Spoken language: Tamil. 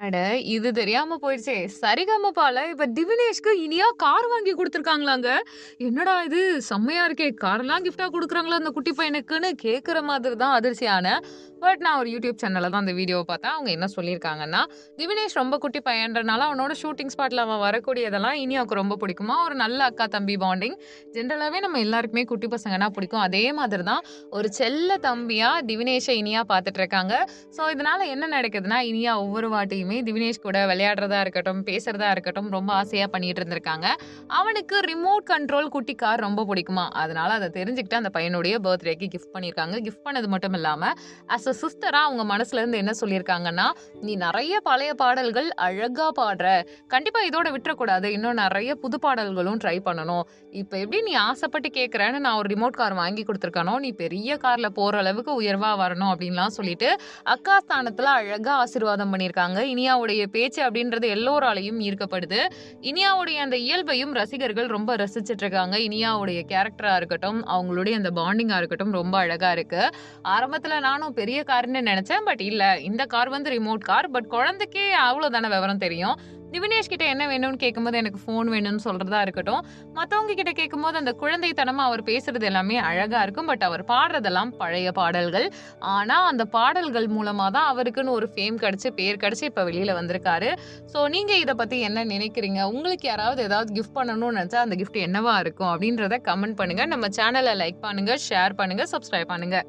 அட! இது தெரியாம போயிடுச்சே சரிகமபால இப்ப திவினேஷ்க்கு இனியா கார் வாங்கி கொடுத்துருக்காங்களாங்க என்னடா இது செம்மையா இருக்கே! கார்லாம் கிஃப்டா கொடுக்குறாங்களா அந்த குட்டி பையனுக்குன்னு கேட்குற மாதிரி தான் அதிர்ச்சியான பட் நான் ஒரு யூடியூப் சேனல்ல தான் அந்த வீடியோவை பார்த்தேன். அவங்க என்ன சொல்லியிருக்காங்கன்னா, திவினேஷ் ரொம்ப குட்டி பையன்றனால அவனோட ஷூட்டிங் ஸ்பாட்ல அவன் வரக்கூடியதெல்லாம் இனியாவுக்கு ரொம்ப பிடிக்குமா ஒரு நல்ல அக்கா, தம்பி பாண்டிங். ஜென்ரலாகவே நம்ம எல்லாருக்குமே குட்டி பசங்கன்னா பிடிக்கும். அதே மாதிரி தான் ஒரு செல்ல தம்பியா திவினேஷை இனியா பார்த்துட்டு இருக்காங்க. ஸோ இதனால என்ன நடக்குதுன்னா, இனியா ஒவ்வொரு வாட்டியும் திவினேஷ் கூட விளையாடுறதா இருக்கட்டும், பேசுறதா இருக்கட்டும் ரொம்ப ஆசையா பண்ணிட்டு இருந்திருக்காங்க. அவனுக்கு ரிமோட் கண்ட்ரோல் குட்டி கார் ரொம்ப பிடிக்குமா அதனால அதை தெரிஞ்சுக்கிட்டு அந்த பையனுடைய பர்த்டேக்கு கிஃப்ட் பண்ணியிருக்காங்க. கிஃப்ட் பண்ணது மட்டும் இல்லாம, அஸ் அ சிஸ்டரா அவங்க மனசுல இருந்து என்ன சொல்லியிருக்காங்கன்னா, "நீ நிறைய பழைய பாடல்கள் அழகா பாடுற. கண்டிப்பா இதோட விட்டுறக்கூடாது. இன்னும் நிறைய புது பாடல்களும் ட்ரை பண்ணணும். இப்போ எப்படி நீ ஆசைப்பட்டு கேட்குறேன்னு நான் ஒரு ரிமோட் கார் வாங்கி கொடுத்துருக்கானோ நீ பெரிய கார்ல போற அளவுக்கு உயர்வா வரணும்." அப்படின்லாம் சொல்லிட்டு, அக்கா ஸ்தானத்துல அழகா ஆசீர்வாதம் பண்ணியிருக்காங்க. இனியாவுடைய பேச்சு அப்படின்றது எல்லோராலையும் ஈர்க்கப்படுது. இனியாவுடைய அந்த இயல்பையும் ரசிகர்கள் ரொம்ப ரசிச்சுட்டு இருக்காங்க. இனியாவுடைய கேரக்டரா இருக்கட்டும், அவங்களுடைய அந்த பாண்டிங்கா இருக்கட்டும் ரொம்ப அழகா இருக்கு. ஆரம்பத்துல நானும் பெரிய காருன்னு நினைச்சேன் பட் இல்ல. இந்த கார் வந்து ரிமோட் கார். பட் குழந்தைக்கே அவ்வளவுதான தானே விவரம் தெரியும். திவினேஷ் கிட்ட என்ன வேணும்னு கேட்கும்போது, எனக்கு ஃபோன் வேணும்னு சொல்றதா இருக்கட்டும். மற்றவங்க கிட்ட கேட்கும்போது அந்த குழந்தைத்தனமா அவர் பேசுறது எல்லாமே அழகா இருக்கும். பட் அவர் பாடுறதெல்லாம் பழைய பாடல்கள். ஆனா, அந்த பாடல்கள் மூலமா தான் அவருக்குன்னு ஒரு ஃபேம் கிடைச்சு, பேர் கிடைச்சு இப்ப வெளியில வந்திருக்காரு. ஸோ நீங்க இதை பத்தி என்ன நினைக்கிறீங்க? உங்களுக்கு யாராவது ஏதாவது கிஃப்ட் பண்ணணும்னு நினைச்சா அந்த கிஃப்ட் என்னவா இருக்கும்? அப்படின்றத கமெண்ட் பண்ணுங்க. நம்ம சேனலை லைக் பண்ணுங்க, ஷேர் பண்ணுங்க, சப்ஸ்கிரைப் பண்ணுங்க.